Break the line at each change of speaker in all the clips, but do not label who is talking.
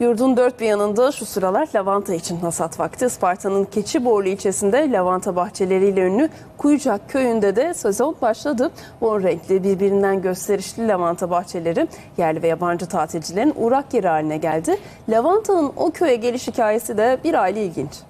Yurdun dört bir yanında şu sıralar lavanta için hasat vakti. Isparta'nın Keçiborlu ilçesinde lavanta bahçeleriyle ünlü Kuyucak köyünde de sezon başladı. Mor renkli birbirinden gösterişli lavanta bahçeleri yerli ve yabancı tatilcilerin uğrak yeri haline geldi. Lavantanın o köye geliş hikayesi de bir aile ilginç.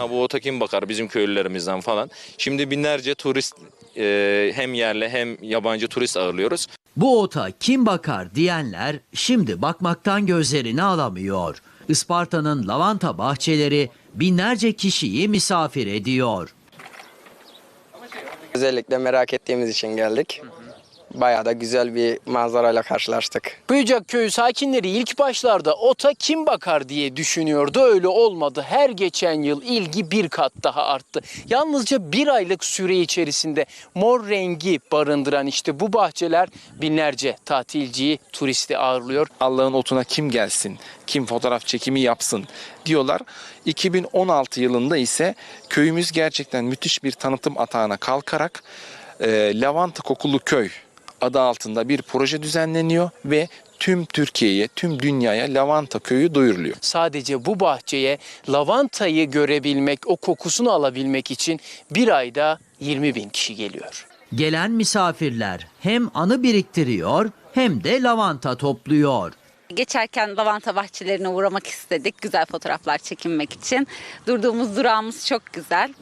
Ha, bu ota kim bakar bizim köylülerimizden falan. Şimdi binlerce turist e, hem yerli hem yabancı turist ağırlıyoruz.
Bu ota kim bakar diyenler şimdi bakmaktan gözlerini alamıyor. Isparta'nın lavanta bahçeleri binlerce kişiyi misafir ediyor.
Özellikle merak ettiğimiz için geldik. Bayağı da güzel bir manzarayla karşılaştık.
Kuyucak köyü sakinleri ilk başlarda ota kim bakar diye düşünüyordu. Öyle olmadı. Her geçen yıl ilgi bir kat daha arttı. Yalnızca bir aylık süre içerisinde mor rengi barındıran işte bu bahçeler binlerce tatilciyi, turisti ağırlıyor.
Allah'ın otuna kim gelsin, kim fotoğraf çekimi yapsın diyorlar. 2016 yılında ise köyümüz gerçekten müthiş bir tanıtım atağına kalkarak e, Lavanta Kokulu Köy adı altında bir proje düzenleniyor ve tüm Türkiye'ye, tüm dünyaya lavanta köyü duyuruluyor.
Sadece bu bahçeye lavantayı görebilmek, o kokusunu alabilmek için bir ayda 20 bin kişi geliyor.
Gelen misafirler hem anı biriktiriyor hem de lavanta topluyor.
Geçerken lavanta bahçelerine uğramak istedik güzel fotoğraflar çekinmek için. Durduğumuz durağımız çok güzel.